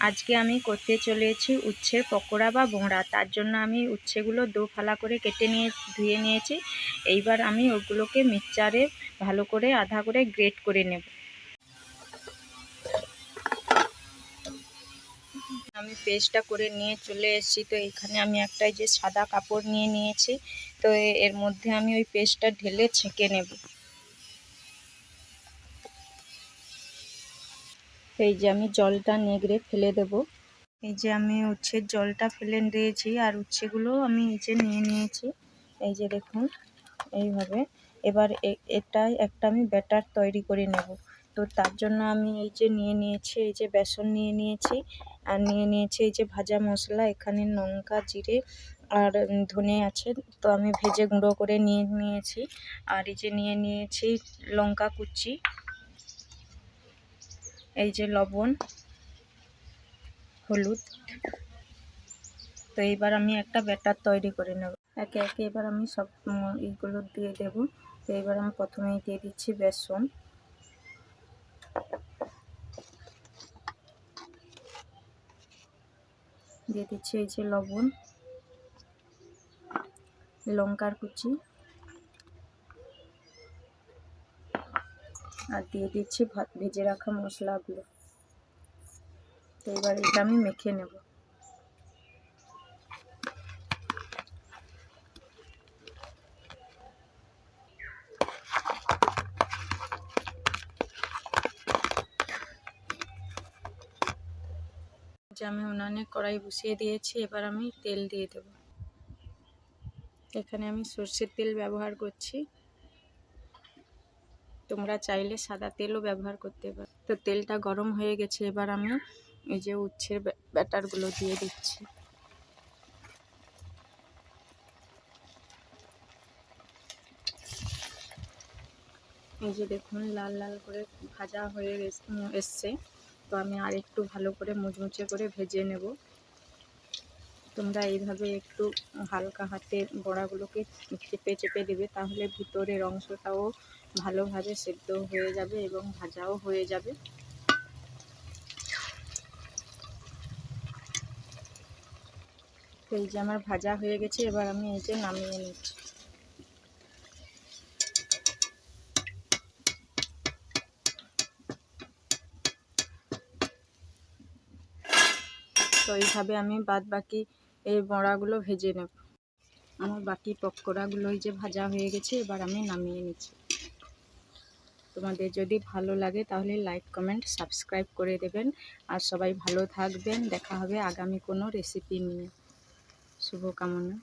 আজকে আমি করতে চলেছি উচ্ছের পকোড়া বা বোঁড়া তার জন্য আমি উচ্ছেগুলো দো ফালা করে কেটে নিয়ে, ধুয়ে নিয়েছি। এইবার আমি ওগুলোকে মিক্সচারে ভালো করে, আধা করে গ্রেট করে নেব। আমি পেস্টটা করে নিয়ে চলে এসেছি। তো এখানে আমি একটা যে সাদা কাপড় নিয়ে নিয়েছি। তো এর মধ্যে আমি ওই পেস্টটা ঢেলে ছেঁকে নেব। এই যে আমি জলটা নেগড়ে ফেলে দেব। এই যে আমি উচ্ছের জলটা ফেলে দিয়েছি আর উচ্ছেগুলো আমি যে নিয়ে নিয়েছি। এই যে দেখুন, এইভাবে। এবার এটাই একটা আমি ব্যাটার তৈরি করে নেব। তো তার জন্য আমি এই যে নিয়ে নিয়েছি, এই যে বেসন নিয়ে নিয়েছি আর নিয়ে নিয়েছি এই যে ভাজা মশলা, এখানে লঙ্কা, জিরে আর ধনে আছে। তো আমি ভেজে গুঁড়ো করে নিয়ে নিয়েছি। আর এই যে নিয়ে নিয়েছি লঙ্কা কুচি। এই যে লবণ, হলুদ। তো এইবার আমি একটা ব্যাটার তৈরি করে নেব। একে একে এবার আমি সব এইগুলো দিয়ে দেব। তো এবার আমি প্রথমেই দিয়ে দিচ্ছি বেসন। দিয়ে দিচ্ছি এই যে লবণ, লঙ্কার কুচি। আর দিয়ে দিচ্ছি ভাত, ভেজে রাখা মশলাগুলো। তো এবার এটা আমি মেখে নেব। যে আমি উনানে কড়াই বসিয়ে দিয়েছি, এবার আমি তেল দিয়ে দেব। এখানে আমি সর্ষের তেল ব্যবহার করছি। তোমরা চাইলে সাদা তেলও ব্যবহার করতে পারো। তো তেলটা গরম হয়ে গেছে, এবার আমি এই যে উচ্ছের ব্যাটারগুলো দিয়ে দিচ্ছি। এই যে দেখুন, লাল লাল করে ভাজা হয়ে এসছে। তো আমি আর একটু ভালো করে মুচমুচে করে ভেজে নেব। তোমরা এইভাবে একটু হালকা হাতে বড়াগুলোকে চেপে চেপে দেবে, তাহলে ভিতরের অংশটাও ভালোভাবে সেদ্ধ হয়ে যাবে এবং ভাজাও হয়ে যাবে। এই যে আমার ভাজা হয়ে গেছে, এবার আমি এই যে নামিয়ে নিচ্ছি। তো এইভাবে আমি বাদ বাকি এই বড়াগুলো ভেজে নেব। আমার বাকি পকোড়াগুলো এই যে ভাজা হয়ে গেছে, এবার আমি নামিয়ে নিচ্ছি। তোমাদের যদি ভালো লাগে তাহলে লাইক কমেন্ট সাবস্ক্রাইব করে দেবেন। আর সবাই ভালো থাকবেন। দেখা হবে আগামী কোনো রেসিপি নিয়ে। শুভকামনা।